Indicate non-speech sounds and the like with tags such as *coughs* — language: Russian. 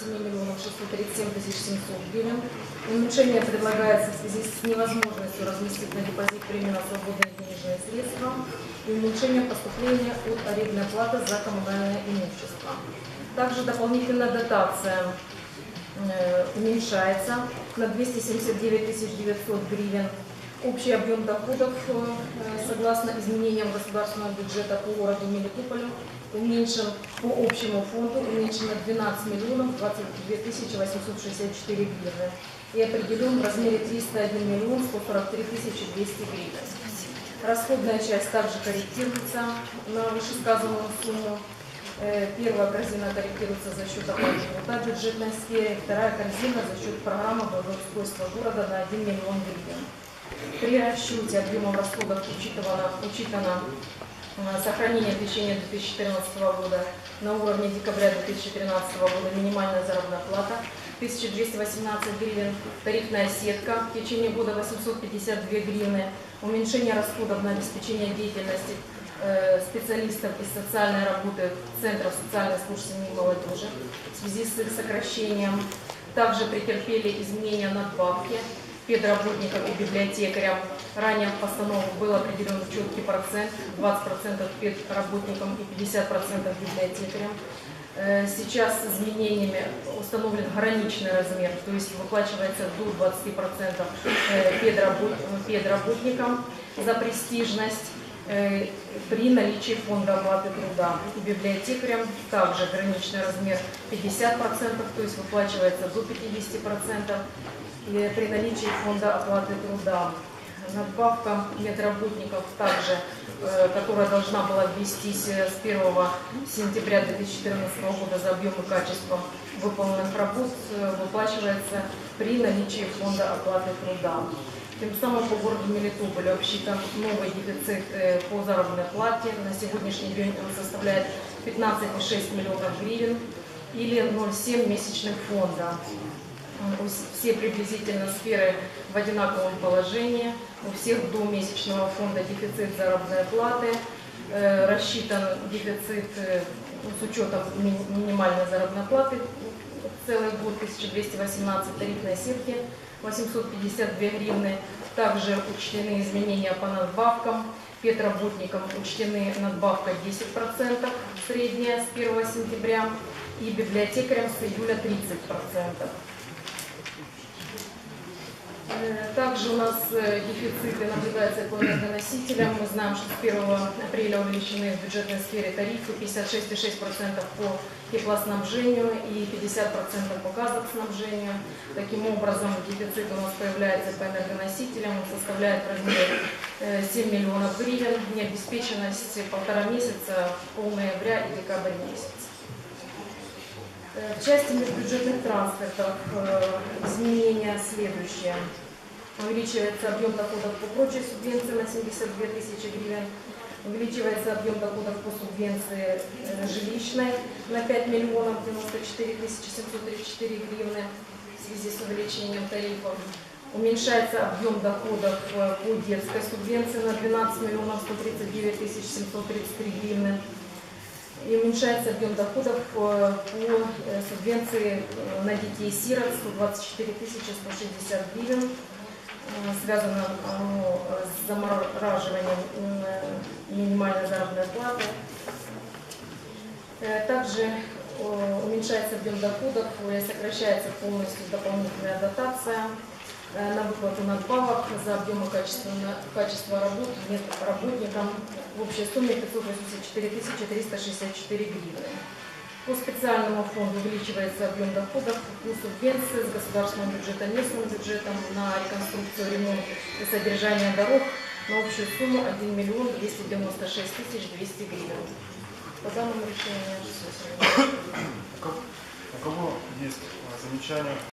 7 миллионов 637 тысяч 700 гривен. Уменьшение предлагается в связи с невозможностью разместить на депозит временно свободные денежные средства и уменьшение поступления от арендной платы за коммунальное имущество. Также дополнительная дотация э, уменьшается на 279 тысяч 900 гривен. Общий объем доходов, э, согласно изменениям государственного бюджета по городу Мелитополю, уменьшен по общему фонду, уменьшен на 12 миллионов 22 тысячи 864 гривны и определен в размере 301 миллион 143 тысячи 200 гривен. Расходная часть также корректируется на вышесказанную сумму. Э, Первая корзина корректируется за счет оплаты труда бюджетной сфере, вторая корзина за счет программы благоустройства города на 1 миллион гривен. При расчете объемов расходов учитывано, учитано э, сохранение в течение 2014 года на уровне декабря 2013 года минимальная заработная плата 1218 гривен, тарифная сетка в течение года 852 гривны, уменьшение расходов на обеспечение деятельности э, специалистов из социальной работы Центров социальной службы семьи и молодежи в связи с их сокращением. Также претерпели изменения надбавки педработникам и библиотекарям. Ранее в постановке был определен четкий процент, 20% педработникам и 50% библиотекарям. Э, Сейчас с изменениями установлен граничный размер, то есть выплачивается до 20% э, педработ- педработникам за престижность при наличии фонда оплаты труда. И библиотекарям также граничный размер 50%, то есть выплачивается до 50% и при наличии фонда оплаты труда. Надбавка медработников также, э, которая должна была ввестись э, с 1 сентября 2014 года за объем и качество выполненных работ, э, выплачивается при наличии фонда оплаты труда. Тем самым по городу Мелитополю обсчитан новый дефицит по заработной плате. На сегодняшний день он составляет 15,6 миллионов гривен или 0,7 месячных фонда. Все приблизительно сферы в одинаковом положении. У всех до месячного фонда дефицит заработной платы. Рассчитан дефицит с учетом ми- минимальной заработной платы целый год 1218 тарифной сетки 852 гривны. Также учтены изменения по надбавкам. Педработникам учтены надбавка 10% средняя с 1 сентября и библиотекарям с июля 30%. Э, Также у нас э, дефициты наблюдаются по энергоносителям. Мы знаем, что с 1 апреля увеличены в бюджетной сфере тарифы 56,6% по теплоснабжению и 50% по газоснабжению. Таким образом, дефицит у нас появляется по энергоносителям, он составляет в размере э, 7 миллионов гривен, необеспеченность полтора месяца, пол ноября и декабрь месяц. Э, В части межбюджетных трансфертов э, изменения следующие. Увеличивается объем доходов по прочей субвенции на 72 тысячи гривен. Увеличивается объем доходов по субвенции э, жилищной на 5 миллионов 94 тысячи 734 гривны в связи с увеличением тарифов. Уменьшается объем доходов э, по детской субвенции на 12 миллионов 139 тысяч 733 гривны и уменьшается объем доходов по, по э, субвенции э, на детей-сирот 124 тысячи 160 гривен. Э, Связано оно с замораживанием э, минимальной заработной платы. Э, Также уменьшается объем доходов сокращается полностью дополнительная дотация на выплату надбавок за объем и качество, работ работникам в общей сумме 584 364 гривны. По специальному фонду увеличивается объем доходов по субвенции с государственного бюджета местным бюджетом на реконструкцию, ремонт и содержание дорог на общую сумму 1 миллион 296 тысяч 200 гривен. По данному решению *coughs* У кого- есть а, замечания?